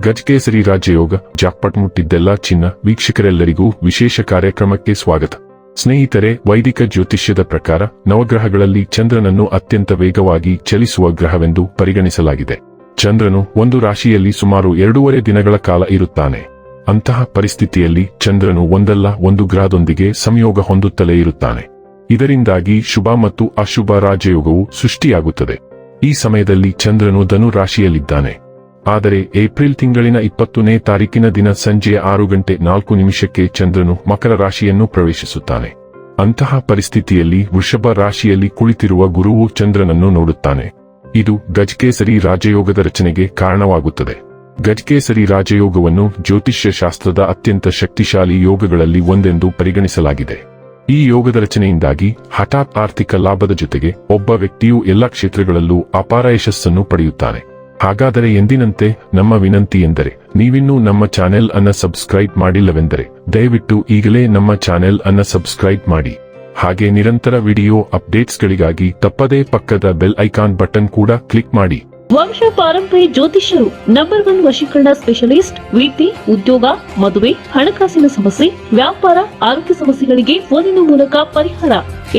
ಗಜಕೇಸರಿ ರಾಜಯೋಗ ಜಾಕ್ಪಟ್ ಮುಟ್ಟಿದ್ದೆಲ್ಲ ಚಿನ್ನ, ವೀಕ್ಷಕರೆಲ್ಲರಿಗೂ ವಿಶೇಷ ಕಾರ್ಯಕ್ರಮಕ್ಕೆ ಸ್ವಾಗತ. ಸ್ನೇಹಿತರೆ, ವೈದಿಕ ಜ್ಯೋತಿಷ್ಯದ ಪ್ರಕಾರ, ನವಗ್ರಹಗಳಲ್ಲಿ ಚಂದ್ರನನ್ನು ಅತ್ಯಂತ ವೇಗವಾಗಿ ಚಲಿಸುವ ಗ್ರಹವೆಂದು ಪರಿಗಣಿಸಲಾಗಿದೆ. ಚಂದ್ರನು ಒಂದು ರಾಶಿಯಲ್ಲಿ ಸುಮಾರು ಎರಡೂವರೆ ದಿನಗಳ ಕಾಲ ಇರುತ್ತಾನೆ. ಅಂತಹ ಪರಿಸ್ಥಿತಿಯಲ್ಲಿ ಚಂದ್ರನು ಒಂದಲ್ಲ, ಒಂದು ಗ್ರಹದೊಂದಿಗೆ ಸಂಯೋಗ ಹೊಂದುತ್ತಲೇ ಇರುತ್ತಾನೆ. ಇದರಿಂದಾಗಿ ಶುಭ ಮತ್ತು ಅಶುಭ ರಾಜಯೋಗವು ಸೃಷ್ಟಿಯಾಗುತ್ತದೆ. ಈ ಸಮಯದಲ್ಲಿ ಚಂದ್ರನು ಧನು ರಾಶಿಯಲ್ಲಿದ್ದಾನೆ ಆದರೆ ಏಪ್ರಿಲ್ ತಿಂಗಳಿನ ಇಪ್ಪತ್ತನೇ ತಾರೀಕಿನ ದಿನ ಸಂಜೆಯ ಆರು ಗಂಟೆ ನಾಲ್ಕು ನಿಮಿಷಕ್ಕೆ ಚಂದ್ರನು ಮಕರ ರಾಶಿಯನ್ನು ಪ್ರವೇಶಿಸುತ್ತಾನೆ. ಅಂತಹ ಪರಿಸ್ಥಿತಿಯಲ್ಲಿ ವೃಷಭ ರಾಶಿಯಲ್ಲಿ ಕುಳಿತಿರುವ ಗುರುವು ಚಂದ್ರನನ್ನು ನೋಡುತ್ತಾನೆ. ಇದು ಗಜಕೇಸರಿ ರಾಜಯೋಗದ ರಚನೆಗೆ ಕಾರಣವಾಗುತ್ತದೆ. ಗಜಕೇಸರಿ ರಾಜಯೋಗವನ್ನು ಜ್ಯೋತಿಷ್ಯ ಶಾಸ್ತ್ರದ ಅತ್ಯಂತ ಶಕ್ತಿಶಾಲಿ ಯೋಗಗಳಲ್ಲಿ ಒಂದೆಂದು ಪರಿಗಣಿಸಲಾಗಿದೆ. ಈ ಯೋಗದ ರಚನೆಯಿಂದಾಗಿ ಹಠಾತ್ ಆರ್ಥಿಕ ಲಾಭದ ಜೊತೆಗೆ ಒಬ್ಬ ವ್ಯಕ್ತಿಯು ಎಲ್ಲ ಕ್ಷೇತ್ರಗಳಲ್ಲೂ ಅಪಾರ ಯಶಸ್ಸನ್ನು ಪಡೆಯುತ್ತಾನೆ. ಹಾಗಾದರೆ ಎಂದಿನಂತೆ ನಮ್ಮ ವಿನಂತಿ ಎಂದರೆ ನೀವಿನ್ನೂ ನಮ್ಮ ಚಾನೆಲ್ ಅನ್ನ ಸಬ್ಸ್ಕ್ರೈಬ್ ಮಾಡಿಲ್ಲವೆಂದರೆ ದಯವಿಟ್ಟು ಈಗಲೇ ನಮ್ಮ ಚಾನೆಲ್ ಅನ್ನ ಸಬ್ಸ್ಕ್ರೈಬ್ ಮಾಡಿ. ಹಾಗೆ ನಿರಂತರ ವಿಡಿಯೋ ಅಪ್ಡೇಟ್ಸ್ಗಳಿಗಾಗಿ ತಪ್ಪದೇ ಪಕ್ಕದ ಬೆಲ್ ಐಕಾನ್ ಬಟನ್ ಕೂಡ ಕ್ಲಿಕ್ ಮಾಡಿ. ವಂಶ ಪಾರಂಪರಿ ಜ್ಯೋತಿಷ್ಯರು ನಂಬರ್ ಒನ್ ವಶೀಕರಣ ಸ್ಪೆಷಲಿಸ್ಟ್ ವಿದ್ಯೆ ಉದ್ಯೋಗ ಮದುವೆ ಹಣಕಾಸಿನ ಸಮಸ್ಯೆ ವ್ಯಾಪಾರ ಆರೋಗ್ಯ ಸಮಸ್ಯೆಗಳಿಗೆ ಫೋನಿನ ಮೂಲಕ ಪರಿಹಾರ.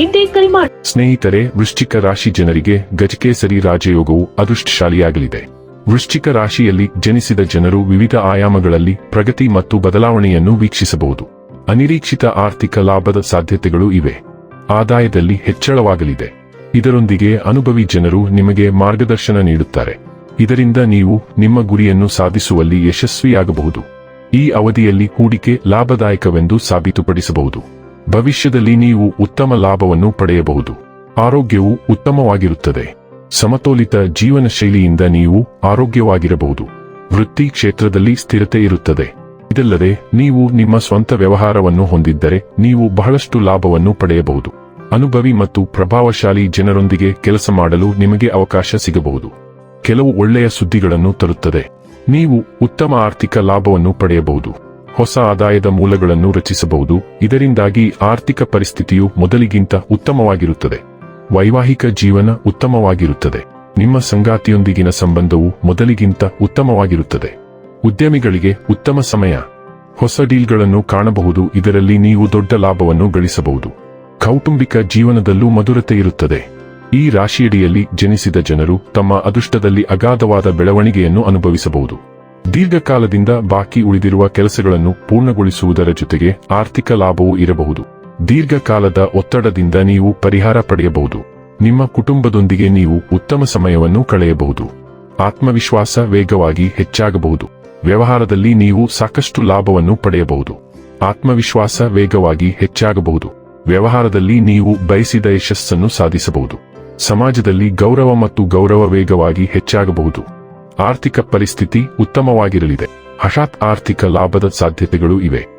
ಎಂದೇ ಕರೆ ಮಾಡಿ ಸ್ನೇಹಿತರೆ ವೃಶ್ಚಿಕ ರಾಶಿ ಜನರಿಗೆ ಗಜಕೇಸರಿ ರಾಜಯೋಗವು ಅದೃಷ್ಟಶಾಲಿಯಾಗಲಿದೆ. ವೃಶ್ಚಿಕ ರಾಶಿಯಲ್ಲಿ ಜನಿಸಿದ ಜನರು ವಿವಿಧ ಆಯಾಮಗಳಲ್ಲಿ ಪ್ರಗತಿ ಮತ್ತು ಬದಲಾವಣೆಯನ್ನು ವೀಕ್ಷಿಸಬಹುದು. ಅನಿರೀಕ್ಷಿತ ಆರ್ಥಿಕ ಲಾಭದ ಸಾಧ್ಯತೆಗಳು ಇವೆ. ಆದಾಯದಲ್ಲಿ ಹೆಚ್ಚಳವಾಗಲಿದೆ. ಇದರೊಂದಿಗೆ ಅನುಭವಿ ಜನರು ನಿಮಗೆ ಮಾರ್ಗದರ್ಶನ ನೀಡುತ್ತಾರೆ. ಇದರಿಂದ ನೀವು ನಿಮ್ಮ ಗುರಿಯನ್ನು ಸಾಧಿಸುವಲ್ಲಿ ಯಶಸ್ವಿಯಾಗಬಹುದು. ಈ ಅವಧಿಯಲ್ಲಿ ಹೂಡಿಕೆ ಲಾಭದಾಯಕವೆಂದು ಸಾಬೀತುಪಡಿಸಬಹುದು. ಭವಿಷ್ಯದಲ್ಲಿ ನೀವು ಉತ್ತಮ ಲಾಭವನ್ನು ಪಡೆಯಬಹುದು. ಆರೋಗ್ಯವು ಉತ್ತಮವಾಗಿರುತ್ತದೆ. ಸಮತೋಲಿತ ಜೀವನ ಶೈಲಿಯಿಂದ ನೀವು ಆರೋಗ್ಯವಾಗಿರಬಹುದು. ವೃತ್ತಿ ಕ್ಷೇತ್ರದಲ್ಲಿ ಸ್ಥಿರತೆ ಇರುತ್ತದೆ. ಇದಲ್ಲದೆ, ನೀವು ನಿಮ್ಮ ಸ್ವಂತ ವ್ಯವಹಾರವನ್ನು ಹೊಂದಿದ್ದರೆ ನೀವು ಬಹಳಷ್ಟು ಲಾಭವನ್ನು ಪಡೆಯಬಹುದು. ಅನುಭವಿ ಮತ್ತು ಪ್ರಭಾವಶಾಲಿ ಜನರೊಂದಿಗೆ ಕೆಲಸ ಮಾಡಲು ನಿಮಗೆ ಅವಕಾಶ ಸಿಗಬಹುದು. ಕೆಲವು ಒಳ್ಳೆಯ ಸುದ್ದಿಗಳನ್ನು ತರುತ್ತದೆ. ನೀವು ಉತ್ತಮ ಆರ್ಥಿಕ ಲಾಭವನ್ನು ಪಡೆಯಬಹುದು. ಹೊಸ ಆದಾಯದ ಮೂಲಗಳನ್ನು ರಚಿಸಬಹುದು. ಇದರಿಂದಾಗಿ ಆರ್ಥಿಕ ಪರಿಸ್ಥಿತಿಯು ಮೊದಲಿಗಿಂತ ಉತ್ತಮವಾಗಿರುತ್ತದೆ. ವೈವಾಹಿಕ ಜೀವನ ಉತ್ತಮವಾಗಿರುತ್ತದೆ. ನಿಮ್ಮ ಸಂಗಾತಿಯೊಂದಿಗಿನ ಸಂಬಂಧವು ಮೊದಲಿಗಿಂತ ಉತ್ತಮವಾಗಿರುತ್ತದೆ. ಉದ್ಯಮಿಗಳಿಗೆ ಉತ್ತಮ ಸಮಯ. ಹೊಸ ಡೀಲ್ಗಳನ್ನು ಕಾಣಬಹುದು, ಇದರಲ್ಲಿ ನೀವು ದೊಡ್ಡ ಲಾಭವನ್ನು ಗಳಿಸಬಹುದು. ಕೌಟುಂಬಿಕ ಜೀವನದಲ್ಲೂ ಮಧುರತೆ ಇರುತ್ತದೆ. ಈ ರಾಶಿಯಡಿಯಲ್ಲಿ ಜನಿಸಿದ ಜನರು ತಮ್ಮ ಅದೃಷ್ಟದಲ್ಲಿ ಅಗಾಧವಾದ ಬೆಳವಣಿಗೆಯನ್ನು ಅನುಭವಿಸಬಹುದು. ದೀರ್ಘಕಾಲದಿಂದ ಬಾಕಿ ಉಳಿದಿರುವ ಕೆಲಸಗಳನ್ನು ಪೂರ್ಣಗೊಳಿಸುವುದರ ಜೊತೆಗೆ ಆರ್ಥಿಕ ಲಾಭವೂ ಇರಬಹುದು. ದೀರ್ಘಕಾಲದ ಒತ್ತಡದಿಂದ ನೀವು ಪರಿಹಾರ ಪಡೆಯಬಹುದು. ನಿಮ್ಮ ಕುಟುಂಬದೊಂದಿಗೆ ನೀವು ಉತ್ತಮ ಸಮಯವನ್ನು ಕಳೆಯಬಹುದು. ಆತ್ಮವಿಶ್ವಾಸ ವೇಗವಾಗಿ ಹೆಚ್ಚಾಗಬಹುದು. ವ್ಯವಹಾರದಲ್ಲಿ ನೀವು ಸಾಕಷ್ಟು ಲಾಭವನ್ನು ಪಡೆಯಬಹುದು. ಆತ್ಮವಿಶ್ವಾಸ ವೇಗವಾಗಿ ಹೆಚ್ಚಾಗಬಹುದು. ವ್ಯವಹಾರದಲ್ಲಿ ನೀವು ಬಯಸಿದ ಯಶಸ್ಸನ್ನು ಸಾಧಿಸಬಹುದು. ಸಮಾಜದಲ್ಲಿ ಗೌರವ ಮತ್ತು ಗೌರವ ವೇಗವಾಗಿ ಹೆಚ್ಚಾಗಬಹುದು. ಆರ್ಥಿಕ ಪರಿಸ್ಥಿತಿ ಉತ್ತಮವಾಗಿರಲಿದೆ. ಹಠಾತ್ ಆರ್ಥಿಕ ಲಾಭದ ಸಾಧ್ಯತೆಗಳು ಇವೆ.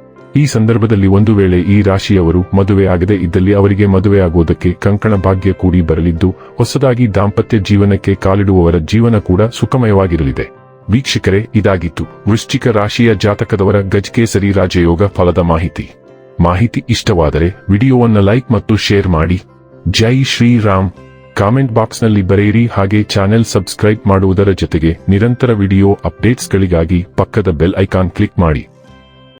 ಈ ಸಂದರ್ಭದಲ್ಲಿ ಒಂದು ವೇಳೆ ಈ ರಾಶಿಯವರು ಮದುವೆ ಆಗದೆ ಇದ್ದಲ್ಲಿ ಅವರಿಗೆ ಮದುವೆ ಆಗುವುದಕ್ಕೆ ಕಂಕಣ ಭಾಗ್ಯ ಕೂಡಿ ಬರಲಿದ್ದು, ಹೊಸದಾಗಿ ದಾಂಪತ್ಯ ಜೀವನಕ್ಕೆ ಕಾಲಿಡುವವರ ಜೀವನ ಕೂಡ ಸುಖಮಯವಾಗಿರಲಿದೆ. ವೀಕ್ಷಕರೇ, ಇದಾಗಿತ್ತು. ವೃಶ್ಚಿಕ ರಾಶಿಯ ಜಾತಕದವರ ಗಜಕೇಸರಿ ರಾಜಯೋಗ ಫಲದ ಮಾಹಿತಿ. ಮಾಹಿತಿ ಇಷ್ಟವಾದರೆ ವಿಡಿಯೋವನ್ನ ಲೈಕ್ ಮತ್ತು ಶೇರ್ ಮಾಡಿ. ಜೈ ಶ್ರೀರಾಮ್. ಕಾಮೆಂಟ್ ಬಾಕ್ಸ್ನಲ್ಲಿ ಬರೆಯಿರಿ. ಹಾಗೆ ಚಾನೆಲ್ ಸಬ್ಸ್ಕ್ರೈಬ್ ಮಾಡುವುದರ ಜೊತೆಗೆ ನಿರಂತರ ವಿಡಿಯೋ ಅಪ್ಡೇಟ್ಸ್ಗಳಿಗಾಗಿ ಪಕ್ಕದ ಬೆಲ್ ಐಕಾನ್ ಕ್ಲಿಕ್ ಮಾಡಿ.